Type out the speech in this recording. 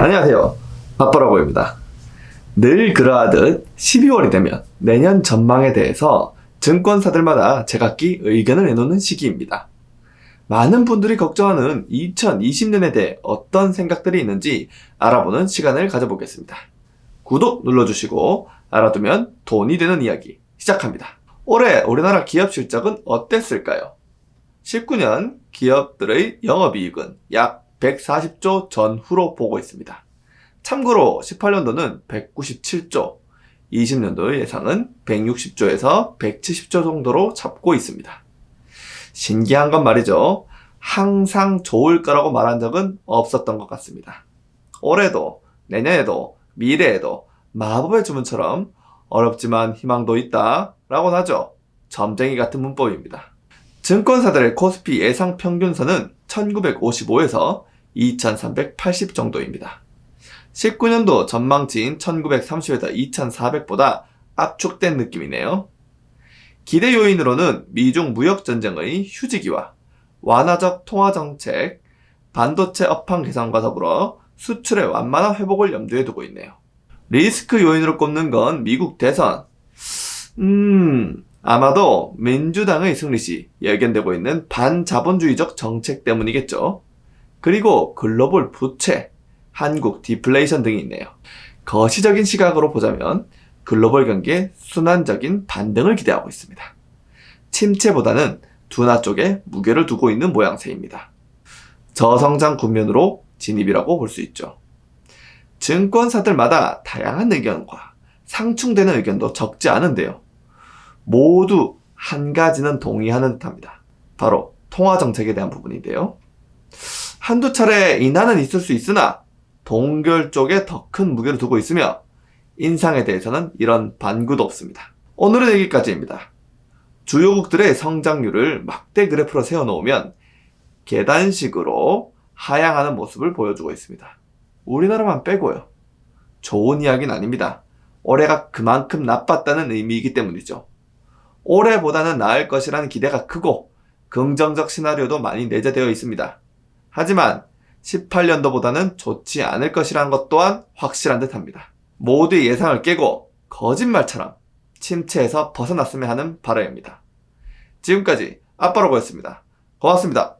안녕하세요. 아빠라고입니다. 늘 그러하듯 12월이 되면 내년 전망에 대해서 증권사들마다 제각기 의견을 내놓는 시기입니다. 많은 분들이 걱정하는 2020년에 대해 어떤 생각들이 있는지 알아보는 시간을 가져보겠습니다. 구독 눌러주시고 알아두면 돈이 되는 이야기 시작합니다. 올해 우리나라 기업 실적은 어땠을까요? 19년 기업들의 영업이익은 약 140조 전후로 보고 있습니다. 참고로 18년도는 197조, 20년도의 예상은 160조에서 170조 정도로 잡고 있습니다. 신기한 건 말이죠. 항상 좋을 거라고 말한 적은 없었던 것 같습니다. 올해도, 내년에도, 미래에도 마법의 주문처럼 어렵지만 희망도 있다 라고 하죠. 점쟁이 같은 문법입니다. 증권사들의 코스피 예상 평균선은 1955에서 2380 정도입니다. 19년도 전망치인 1930에서 2400보다 압축된 느낌이네요. 기대 요인으로는 미중 무역 전쟁의 휴지기와 완화적 통화 정책, 반도체 업황 개선과 더불어 수출의 완만한 회복을 염두에 두고 있네요. 리스크 요인으로 꼽는 건 미국 대선. 음, 아마도 민주당의 승리 시 예견되고 있는 반자본주의적 정책 때문이겠죠. 그리고 글로벌 부채, 한국 디플레이션 등이 있네요. 거시적인 시각으로 보자면 글로벌 경기에 순환적인 반등을 기대하고 있습니다. 침체보다는 둔화 쪽에 무게를 두고 있는 모양새입니다. 저성장 국면으로 진입이라고 볼 수 있죠. 증권사들마다 다양한 의견과 상충되는 의견도 적지 않은데요. 모두 한 가지는 동의하는 듯합니다. 바로 통화 정책에 대한 부분인데요. 한두 차례 인하는 있을 수 있으나 동결 쪽에 더 큰 무게를 두고 있으며 인상에 대해서는 이런 반구도 없습니다. 오늘은 여기까지입니다. 주요국들의 성장률을 막대 그래프로 세워놓으면 계단식으로 하향하는 모습을 보여주고 있습니다. 우리나라만 빼고요. 좋은 이야기는 아닙니다. 올해가 그만큼 나빴다는 의미이기 때문이죠. 올해보다는 나을 것이라는 기대가 크고 긍정적 시나리오도 많이 내재되어 있습니다. 하지만 18년도보다는 좋지 않을 것이라는 것 또한 확실한 듯 합니다. 모두의 예상을 깨고 거짓말처럼 침체에서 벗어났으면 하는 바람입니다. 지금까지 아빠로고였습니다. 고맙습니다.